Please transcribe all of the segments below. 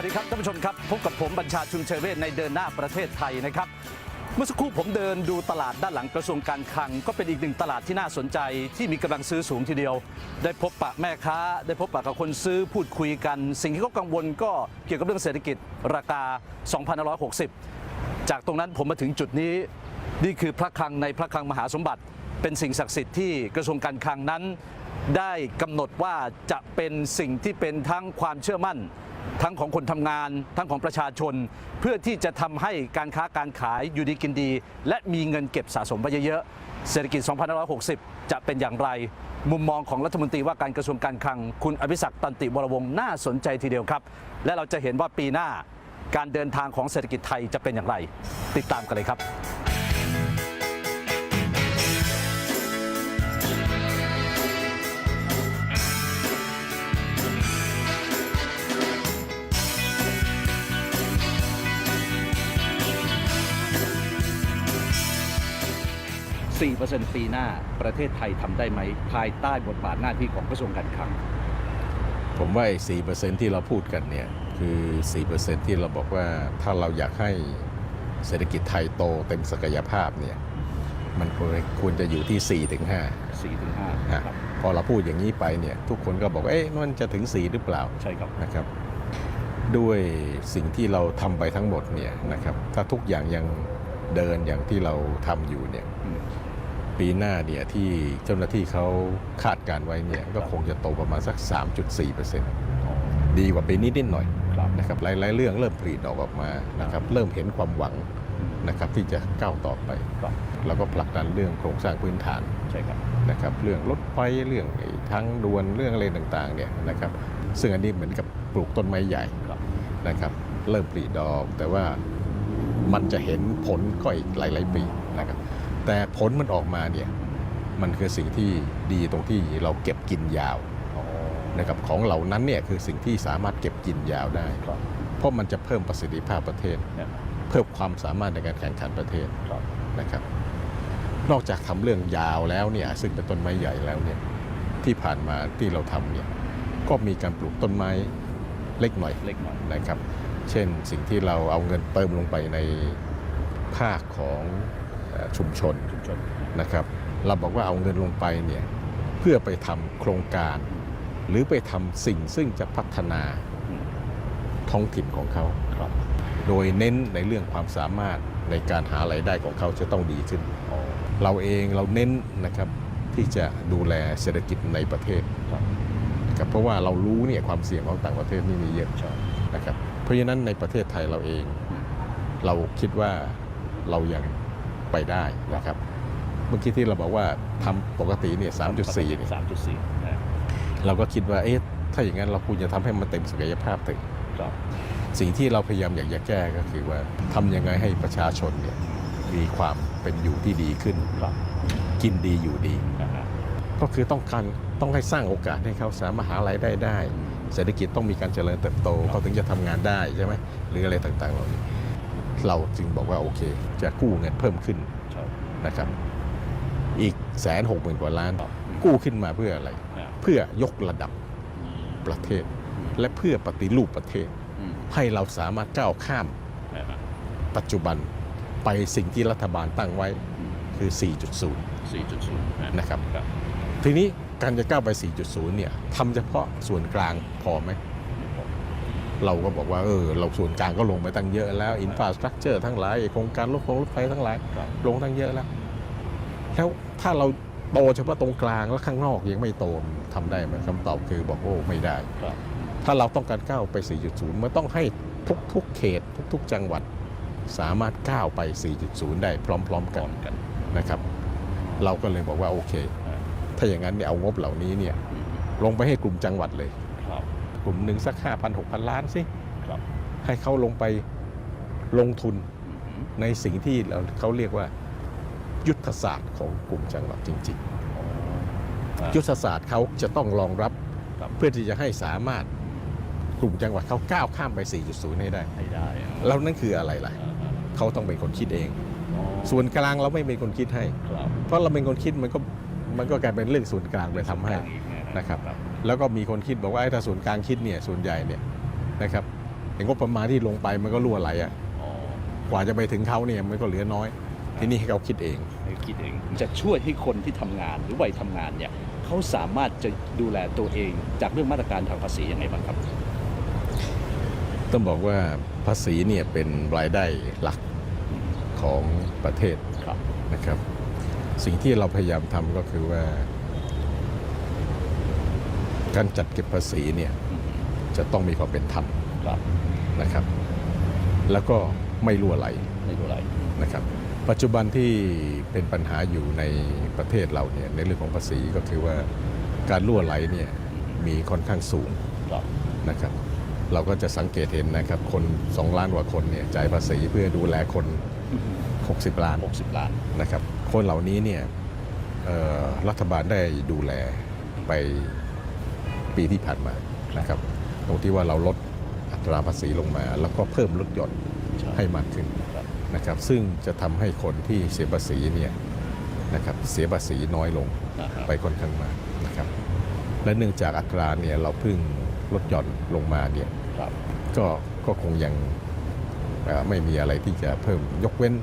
สวัสดีครับท่านผู้ชมครับ พบกับผมบัญชาชุนเชเวศในเดินหน้าประเทศไทยนะครับ เมื่อสักครู่ผมเดินดูตลาดด้านหลังกระทรวงการคลัง ก็เป็นอีกหนึ่งตลาดที่น่าสนใจที่มีกำลังซื้อสูงทีเดียว ได้พบปะแม่ค้า ได้พบปะกับคนซื้อพูดคุยกัน สิ่งที่เขากังวลก็เกี่ยวกับเรื่องเศรษฐกิจราคา 2,160 จากตรงนั้นผมมาถึงจุดนี้นี่คือพระคลังในพระคลังมหาสมบัติ เป็นสิ่งศักดิ์สิทธิ์ที่กระทรวงการคลังนั้น ได้กำหนดว่าจะเป็นสิ่งที่เป็นทั้งความเชื่อมั่น ทั้งของคนทำงาน ทั้งของประชาชน เพื่อที่จะทำให้การค้าการขายอยู่ดีกินดี และมีเงินเก็บสะสมไปเยอะๆเศรษฐกิจ 2560 จะเป็นอย่างไร มุมมองของรัฐมนตรีว่าการกระทรวงการคลัง คุณอภิศักตันติวรวงศ์น่าสนใจทีเดียวครับ และเราจะเห็นว่าปีหน้าการเดินทางของเศรษฐกิจไทยจะเป็นอย่างไร ติดตามกันเลยครับ 4%ปีหน้าประเทศไทยทำได้ไหม ภายใต้บทบาทหน้าที่ของกระทรวงการคลัง ผมว่าสี่เปอร์เซ็นที่เราพูดกันเนี่ย คือ4เปอร์เซ็นที่เราบอกว่าถ้าเราอยากให้เศรษฐกิจไทยโตเต็มศักยภาพเนี่ย มันควรควรจะอยู่ที่4ถึง5 4ถึง5ฮะครับพอเราพูดอย่างนี้ไปเนี่ย ทุกคนก็บอกว่าเอ๊ะมันจะถึง4หรือเปล่าใช่ครับ นะครับ ด้วยสิ่งที่เราทำไปทั้งหมดเนี่ยนะครับ ถ้าทุกอย่างยังเดินอย่างที่เราทำอยู่เนี่ย อืม ปีหน้าเนี่ยที่เจ้าหน้าที่เขาคาดการไว้เนี่ยก็คงจะโตประมาณสัก 3.4%ดีกว่าปีนี้นิดหน่อยครับนะครับหลายๆเรื่องเริ่มผลิออกออกมานะครับเริ่มเห็นความหวังนะครับที่จะก้าวต่อไปครับแล้วก็ผลักดันเรื่องโครงสร้างพื้นฐานใช่ครับนะครับเรื่องรถไฟเรื่องไอ้ทางด่วนเรื่องอะไรต่างๆเนี่ยนะครับซึ่งอันนี้เหมือนกับปลูกต้นไม้ใหญ่ครับนะครับเริ่มผลิดอกแต่ว่ามันจะเห็นผลก็อีกหลาย ๆ ปีนะครับ แต่ผลมันออกมาเนี่ยมันคือสิ่งที่ดีตรงที่เราเก็บกินยาวนะครับของเหล่านั้นเนี่ยคือสิ่งที่สามารถเก็บกินยาวได้ครับเพราะมันจะเพิ่มประสิทธิภาพประเทศเนี่ยเพิ่มความสามารถในการแข่งขันประเทศครับนะครับ นอกจากทำเรื่องยาวแล้วเนี่ยซึ่งเป็นต้นไม้ใหญ่แล้วเนี่ยที่ผ่านมาที่เราทำเนี่ยก็มีการปลูกต้นไม้เล็กหน่อยเล็กหน่อยนะครับ เช่นสิ่งที่เราเอาเงินเติมลงไปในภาคของเอ่อ ชุมชนชุมชนนะครับ เราบอกว่าเอาเงินลงไปเนี่ยเพื่อไปทำโครงการ หรือไปทำสิ่งซึ่งจะพัฒนาอืมท้องถิ่นของเขาครับโดยเน้นในเรื่องความสามารถในการหารายได้ของเขาจะต้องดีขึ้นอ๋อเราเองเราเน้นนะครับที่จะดูแลเศรษฐกิจในประเทศครับนะครับเพราะว่าเรารู้เนี่ยความเสี่ยงของต่างประเทศนี่มีเยอะใช่นะครับ เพราะฉะนั้นในประเทศไทยเราเองอืมเราคิดว่าเรายัง ไปได้นะครับ เมื่อกี้ที่เราบอกว่าทำปกติเนี่ย3.4เนี่ยสามจุดสี่นะเราก็คิดว่าเอ๊ะถ้าอย่างนั้นเราควรจะทำให้มันเต็มศักยภาพถึงครับสิ่งที่เราพยายามอยากจะแก้ก็คือว่าทำยังไงให้ประชาชนเนี่ยมีความเป็นอยู่ที่ดีขึ้นครับกินดีอยู่ดีนะฮะก็คือต้องการต้องให้สร้างโอกาสให้เขาสามารถหารายได้ได้ เศรษฐกิจต้องมีการเจริญเติบโตเขาถึงจะทำงานได้ใช่ไหมหรืออะไรต่างๆเหล่านี้ เราจึงบอกว่าโอเค จะกู้เงินเพิ่มขึ้นใช่นะครับ อีกแสนหกหมื่นกว่าล้านครับกู้ขึ้นมาเพื่ออะไรนะเพื่อยกระดับประเทศ และเพื่อปฏิรูปประเทศอืมให้เราสามารถก้าวข้ามนะฮะปัจจุบันไปสิ่งที่รัฐบาลตั้งไว้อืมคือ 4.0สี่จุดศูนย์นะครับครับ ทีนี้การจะก้าวไป 4.0 เนี่ยทำเฉพาะส่วนกลางพอไหม เราก็บอกว่าเออเราส่วนกลางก็ลงไปตั้งเยอะแล้วอินฟราสตรักเจอร์ทั้งหลายโครงการรถไฟรถไฟทั้งหลายครับลงตั้งเยอะแล้ว แล้วถ้าเราโตเฉพาะตรงกลางแล้วข้างนอกยังไม่โตมันทำได้ไหมคำตอบคือบอกโอ้ไม่ได้ครับถ้าเราต้องการก้าวไป 4.0 มันต้องให้ทุกๆเขตทุกๆ จังหวัดสามารถก้าวไป 4.0 ได้พร้อม ๆ กัก่อนนกันนะครับ เราก็เลยบอกว่าโอเคอ่าถ้าอย่างนั้นเนี่ยเอางบเหล่านี้เนี่ยอืมลงไปให้กลุ่มจังหวัดเลยครับ กลุ่มหนึ่งสัก 5,000 6,000 ล้านสิครับให้เขาลงไปลงทุนอืมในสิ่งที่เราเขาเรียกว่ายุทธศาสตร์ของกลุ่มจังหวัดจริงอ๋ออ่าๆยุทธศาสตร์เขาจะต้องรองรับครับเพื่อที่จะให้สามารถกลุ่มจังหวัดเขาก้าวข้ามไป 4.0 ให้ได้ให้ได้อะแล้วนั่นคืออะไรล่ะอ่าอ่าเขาต้องเป็นคนคิดเองอ๋อส่วนกลางเราไม่เป็นคนคิดให้ครับเพราะเราเป็นคนคิดมันก็มันก็กลายเป็นเรื่องส่วนกลางไปทำให้อีกนะครับ แล้วก็มีคนคิดบอกว่าไอ้ถ้าส่วนกลางคิดเนี่ยส่วนใหญ่เนี่ยนะครับแต่งบประมาณที่ลงไปมันก็รั่วไหลอะอ๋อกว่าจะไปถึงเขาเนี่ยมันก็เหลือน้อย ทีนี้ให้เขาคิดเองให้คิดเอง จะช่วยให้คนที่ทำงานหรือวัยทำงานเนี่ยเขาสามารถจะดูแลตัวเองจากเรื่องมาตรการทางภาษียังไงบ้างครับ ต้องบอกว่าภาษีเนี่ยเป็นรายได้หลักของประเทศครับนะครับ สิ่งที่เราพยายามทำก็คือว่า การจัดเก็บภาษีเนี่ยจะต้องมีความเป็นธรรมครับนะครับ แล้วก็ไม่รั่วไหลไม่รู้อะไรนะครับ ปัจจุบันที่เป็นปัญหาอยู่ในประเทศเราเนี่ยในเรื่องของภาษีก็คือว่าการรั่วไหลเนี่ยมีค่อนข้างสูงครับนะครับ เราก็จะสังเกตเห็นนะครับคน 2 ล้านกว่าคนเนี่ยจ่ายภาษีเพื่อดูแลคน 60 ล้าน 60 ล้านนะครับ คนเหล่านี้เนี่ยเอ่อรัฐบาลได้ดูแลไป ปีที่ผ่านมานะครับตรงที่ว่าเราลดอัตราภาษีลงมา แล้วก็เพิ่มลดหย่อนใช่ให้มากขึ้นครับนะครับซึ่งจะทำให้คนที่เสียภาษีเนี่ยนะครับเสียภาษีน้อยลงอ่าฮะไปค่อนข้างมากนะครับและเนื่องจากอัตราเนี่ยเราเพิ่งลดหย่อนลงมาเนี่ยครับก็ก็คงยังเอ่อไม่มีอะไรที่จะเพิ่มยกเว้น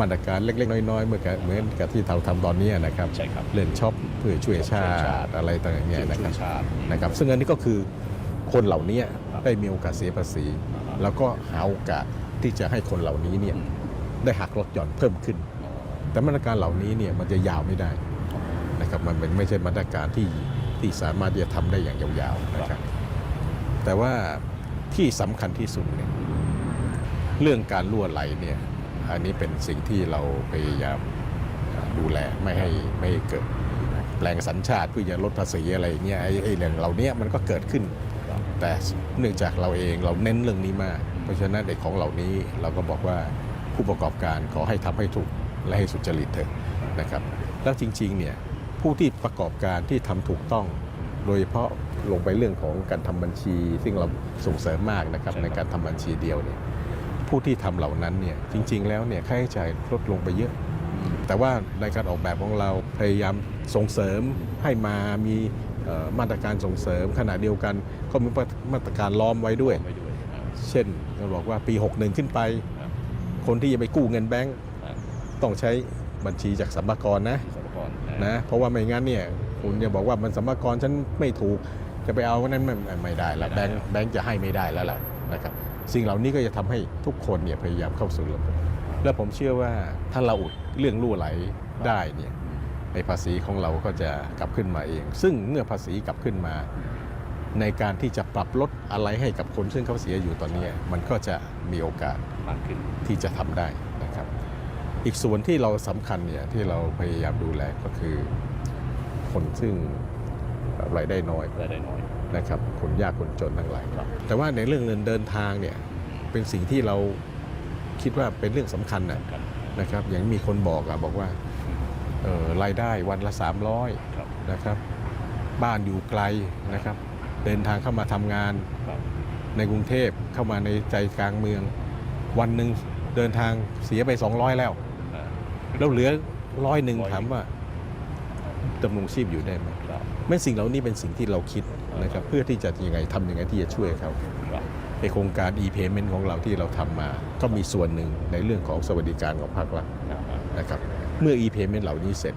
มาตรการเล็ก ๆ น้อยๆเหมือนกับเหมือนกับที่เราทำตอนนี้นะครับใช่ครับเรื่องช็อปเพื่อช่วยชาช่วยชาติติอะไรต่างๆเนี่ยนะคช่รัวบยชาตินะครับ ซึ่งอันนี้ก็คือคนเหล่านี้ครับได้มีโอกาสเสียภาษีอ่าฮะแล้วก็หาโอกาสที่จะให้คนเหล่านี้เนี่ยอืมได้หักลดหย่อนเพิ่มขึ้นอ๋อแต่มาตรการเหล่านี้เนี่ยมันจะยาวไม่ได้นะครับมันเป็นไม่ใช่มาตรการที่ที่สามารถที่จะทำได้อย่างยาวๆนะครับ แต่ว่าที่สำคัญที่สุดเนี่ยเรื่องการล่วไหลเนี่ย อันนี้เป็นสิ่งที่เราพยายามดูแลไม่ให้ไม่เกิดแปลงสัญชาติเพื่อจะลดภาษีอะไรอย่างเงี้ยไอ้เรื่องเหล่านี้มันก็เกิดขึ้น แต่เนื่องจากเราเองเราเน้นเรื่องนี้มาก เพราะฉะนั้นไอ้ของเหล่านี้เราก็บอกว่าผู้ประกอบการขอให้ทำให้ถูกและให้สุจริตเถอะนะครับ แล้วจริงๆเนี่ยผู้ที่ประกอบการที่ทำถูกต้องโดยเฉพาะลงไปเรื่องของการทำบัญชี ซึ่งเราส่งเสริมมากนะครับใช่ครับในการทำบัญชีเดียวเนี่ย ผู้ที่ทำเหล่านั้นเนี่ยจริง ๆ แล้วเนี่ยค่าใช้จ่ายลดลงไปเยอะ แต่ว่าในการออกแบบของเราพยายามส่งเสริมให้มามีมาตรการส่งเสริมขณะเดียวกันก็มีมาตรการล้อมไว้ด้วย เช่นเราบอกว่าปี 61 ขึ้นไป คนที่จะไปกู้เงินแบงก์ต้องใช้บัญชีจากสัมภากระนะนะเพราะว่าไม่งั้นเนี่ยคุณจะบอกว่ามันสัมภากระฉันไม่ถูกจะไปเอานั้นไม่ไม่ได้ละแบงก์แบงก์จะให้ไม่ได้แล้วล่ะนะครับ สิ่งเหล่านี้ก็จะทำให้ทุกคนเนี่ยพยายามเข้าสู่ระบบ และผมเชื่อว่าถ้าเราอุดเรื่องรั่วไหลได้เนี่ยในภาษีของเราก็จะกลับขึ้นมาเอง ซึ่งเมื่อภาษีกลับขึ้นมา ในการที่จะปรับลดอะไรให้กับคนซึ่งเขาเสียอยู่ตอนนี้ มันก็จะมีโอกาสมากขึ้นที่จะทำได้นะครับ อีกส่วนที่เราสำคัญเนี่ยที่เราพยายามดูแลก็คือ คนซึ่งรายได้น้อยรายได้น้อย นะครับคนยากคนจนทั้งหลายครับ แต่ว่าในเรื่องเงินเดินทางเนี่ยเป็นสิ่งที่เราคิดว่าเป็นเรื่องสำคัญนะครับนะครับ อย่างมีคนบอกอะบอกว่าเออรายได้วันละ 300ครับนะครับบ้านอยู่ไกลนะครับ เดินทางเข้ามาทำงานครับในกรุงเทพเข้ามาในใจกลางเมือง วันหนึ่งเดินทางเสียไป 200 แล้วอ่าแล้วเหลือร้อยหนึ่งร้อยหนึ่งถามว่าดำรงชีพอยู่ได้ไหมครับไม่สิ่งเหล่านี้เป็นสิ่งที่เราคิด นะครับเพื่อที่จะยังไงทำยังไงที่จะช่วยเขาครับในโครงการ e-payment ของเราที่เราทำมา ก็มีส่วนหนึ่งในเรื่องของสวัสดิการของภาครัฐอ่านะครับเมื่อ e-payment เหล่านี้เสร็จ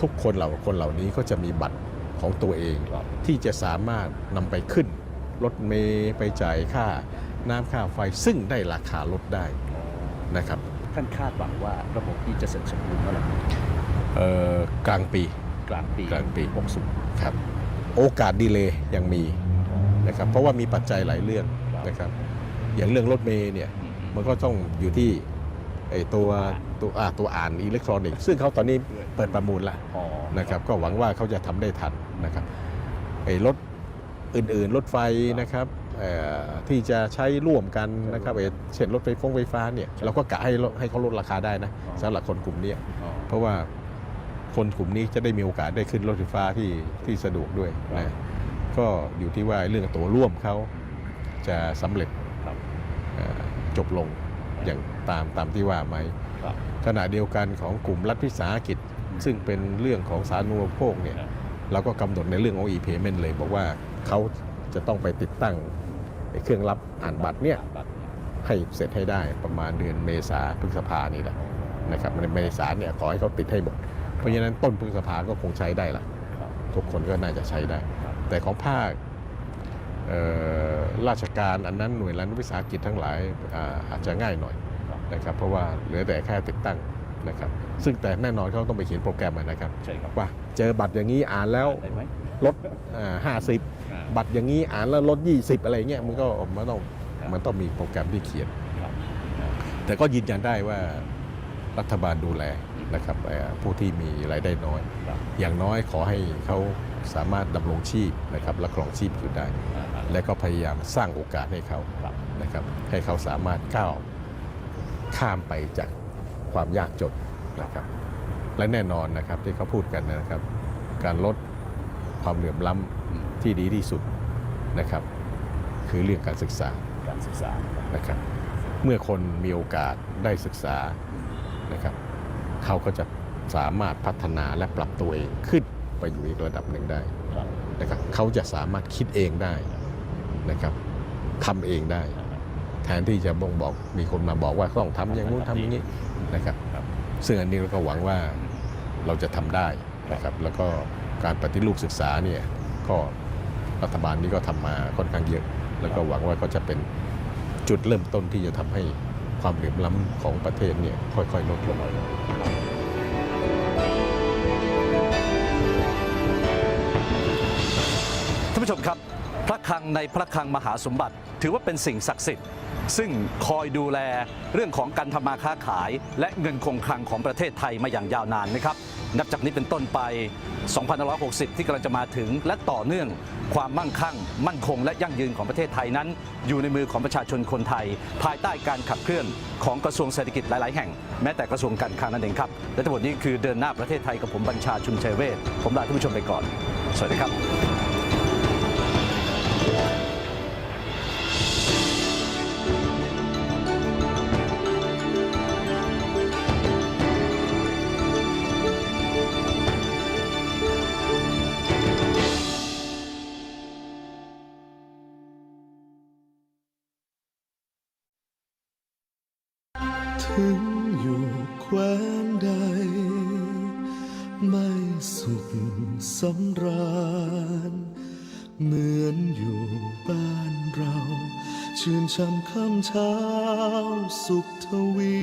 ทุกคนเหล่าคนเหล่านี้ก็จะมีบัตรของตัวเองครับที่จะสามารถนำไปขึ้นรถเมย์ไปจ่ายค่าน้ำค่าไฟซึ่งได้ราคาลดได้นะครับท่านคาดหวังว่าระบบนี้จะเสร็จสมบูรณ์เมื่อไหร่เอ่อกลางปีกลางปีกลางปี60ครับ โอกาสดีเลย์ยังมีนะครับเพราะว่ามีปัจจัยหลายเรื่องนะครับอย่างเรื่องรถเมย์เนี่ยมันก็ต้องอยู่ที่ไอ้ตัวตัวอ่าตัวอ่านอิเล็กทรอนิกส์ซึ่งเขาตอนนี้เปิดประมูลแล้วอ๋อนะครับก็หวังว่าเขาจะทำได้ทันนะครับไอ้รถอื่นๆ รถไฟนะครับเอ่อที่จะใช้ร่วมกันนะครับไอ้เช่นรถไฟฟงไฟฟ้าเนี่ยเราก็กะให้ลดให้เขาลดราคาได้นะสำหรับคนกลุ่มเนี้ยอ๋อเพราะว่า คนกลุ่มนี้จะได้มีโอกาสได้ขึ้นรถไฟฟ้าที่ที่สะดวกด้วยครันะบก็อยู่ที่ว่าเรื่องตัวร่วมเขาจะสำเร็จครับเอ่อจบลงอย่างตามตามที่ว่าไหมครับขณะเดียวกันของกลุ่มรัฐวิสาหกิจ ซึ่งเป็นเรื่องของสาธารณูปโภคเนี่ยครับเราก็กำหนดในเรื่องของ e-payment เลย บอกว่าเขาจะต้องไปติดตั้งไอ้เครื่องรับอ่านบัตรเนี่ยบัตรให้เสร็จให้ได้ประมาณเดือนเมษาพฤษภานี่แหละนะครับในเมษาเนี่ยขอให้เขาติดให้หมด เพราะฉะนั้นต้นพฤษภาก็คงใช้ได้ละครับทุกคนก็น่าจะใช้ได้ครับแต่ของภาคเอ่อราชการอันนั้นหน่วยรัฐวิสาหกิจทั้งหลายอ่าอาจจะง่ายหน่อยครับนะครับเพราะว่าเหลือแต่แค่ติดตั้งนะครับซึ่งแต่แน่นอนเขาต้องไปเขียนโปรแกรมอะนะครับใช่ครับว่าเจอบัตรอย่างนี้อ่านแล้วได้ไหมลดห้าสิบอ่าบัตรอย่างนี้อ่านแล้วลด 20 อะไรเงี้ยมันก็มันต้องครับมันต้องมีโปรแกรมที่เขียนครับแต่ก็ยืนยันได้ว่ารัฐบาลดูแล นะครับเอ่อผู้ที่มีรายได้น้อยครับอย่างน้อยขอให้เขาสามารถดำรงชีพนะครับและครองชีพอยู่ได้อ่าอ่าและก็พยายามสร้างโอกาสให้เขาครับนะครับให้เขาสามารถก้าวข้ามไปจากความยากจนนะครับและแน่นอนนะครับที่เขาพูดกันนะครับ การลดความเหลื่อมล้ำที่ดีที่สุดนะครับ คือเรื่องการศึกษาการศึกษานะครับ เมื่อคนมีโอกาสได้ศึกษานะครับ เขาก็จะสามารถพัฒนาและปรับตัวเองขึ้นไปอยู่อีกระดับหนึ่งได้ครับนะครับเขาจะสามารถคิดเองได้นะครับทำเองได้ แทนที่จะบ่งบอกมีคนมาบอกว่าต้องทำอย่างนู้นทำอย่างนี้นะครับครับ ซึ่งอันนี้เราก็หวังว่าเราจะทำได้นะครับ แล้วก็การปฏิรูปศึกษาเนี่ยก็รัฐบาลนี้ก็ทำมาค่อนข้างเยอะ แล้วก็หวังว่าก็จะเป็นจุดเริ่มต้นที่จะทำให้ ความเหลื่อมล้ำของประเทศเนี่ยค่อยๆลดลงท่านผู้ชมครับ พระคลังในพระคลังมหาสมบัติ ถือว่าเป็นสิ่งศักดิ์สิทธิ์ซึ่งคอยดูแลเรื่องของการทำมาค้าขาย และเงินคงคลังของประเทศไทยมาอย่างยาวนานนะครับ นับจากนี้เป็นต้นไป 2,160 ที่กำลังจะมาถึง และต่อเนื่องความมั่งคั่ง มั่นคง และยั่งยืนของประเทศไทยนั้น อยู่ในมือของประชาชนคนไทย ภายใต้การขับเคลื่อนของกระทรวงเศรษฐกิจหลาย ๆ แห่ง แม้แต่กระทรวงการคลังนั่นเองครับ และทั้งหมดนี้คือเดินหน้าประเทศไทยกับผมบัญชาชุมชัยเวชผมลาท่านผู้ชมไปก่อน สวัสดีครับ สำราญ เหมือนอยู่บ้านเรา ชื่นช่ำค่ำเช้าสุขทวี